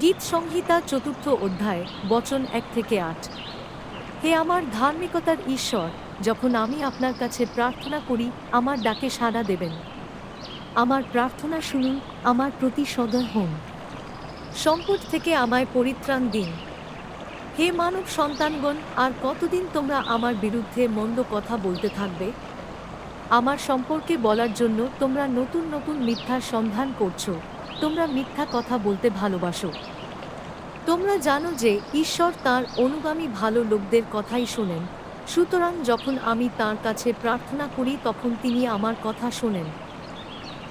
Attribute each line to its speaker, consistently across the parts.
Speaker 1: গীত সংহিতা চতুর্থ অধ্যায়, বচন এক থেকে আট। হে আমার ধার্মিকতার ঈশ্বর, যখন আমি আপনার কাছে প্রার্থনা করি, আমার ডাকে সাড়া দেবেন। আমার প্রার্থনা শুনুন, আমার প্রতি সদয় হন। সংকট থেকে আমায় পরিত্রাণ দিন। হে মানব সন্তানগণ, আর কতদিন তোমরা আমার বিরুদ্ধে মন্দ কথা বলতে থাকবে? আমার সম্পর্কে বলার জন্য তোমরা নতুন নতুন মিথ্যার সন্ধান করছ। তোমরা মিথ্যা কথা বলতে ভালোবাসো। তোমরা জানো যে ঈশ্বর তার অনুগামী ভালো লোকদের কথাই শোনেন। সুতরাং যখন আমি তার কাছে প্রার্থনা করি, তখন তিনি আমার কথা শোনেন।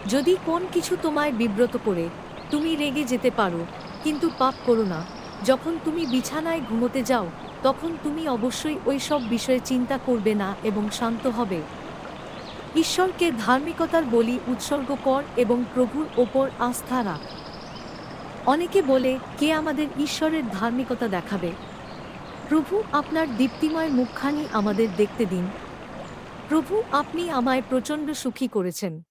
Speaker 1: যদি কোন কিছু তোমায় বিব্রত করে, তুমি রেগে যেতে পারো, কিন্তু পাপ করো না। যখন তুমি বিছানায় ঘুমোতে যাও, তখন তুমি অবশ্যই ওই সব বিষয়ে চিন্তা করবে না এবং শান্ত হবে। ঈশ্বরকে ধার্মিকতার বলি উৎসর্গ কর এবং প্রভুর ওপর আস্থা রাখ। অনেকে বলে, কে আমাদের ঈশ্বরের ধার্মিকতা দেখাবে? প্রভু আপনার দীপ্তিময় মুখখানি আমাদের দেখতে দিন। প্রভু আপনি আমায় প্রচণ্ড সুখী করেছেন।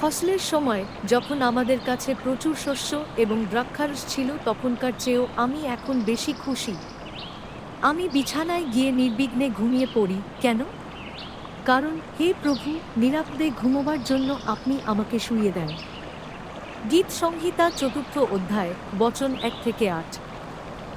Speaker 1: ফসলের সময় যখন আমাদের কাছে প্রচুর শস্য এবং দ্রাক্ষারস ছিল, তখনকার চেয়েও আমি এখন বেশি খুশি। আমি বিছানায় গিয়ে নির্বিঘ্নে ঘুমিয়ে পড়ি। কেন? কারণ হে প্রভু, নিরাপদে ঘুমোবার জন্য আপনি আমাকে শুইয়ে দেন। গীত সংহিতা চতুর্থ অধ্যায়, বচন এক থেকে আট।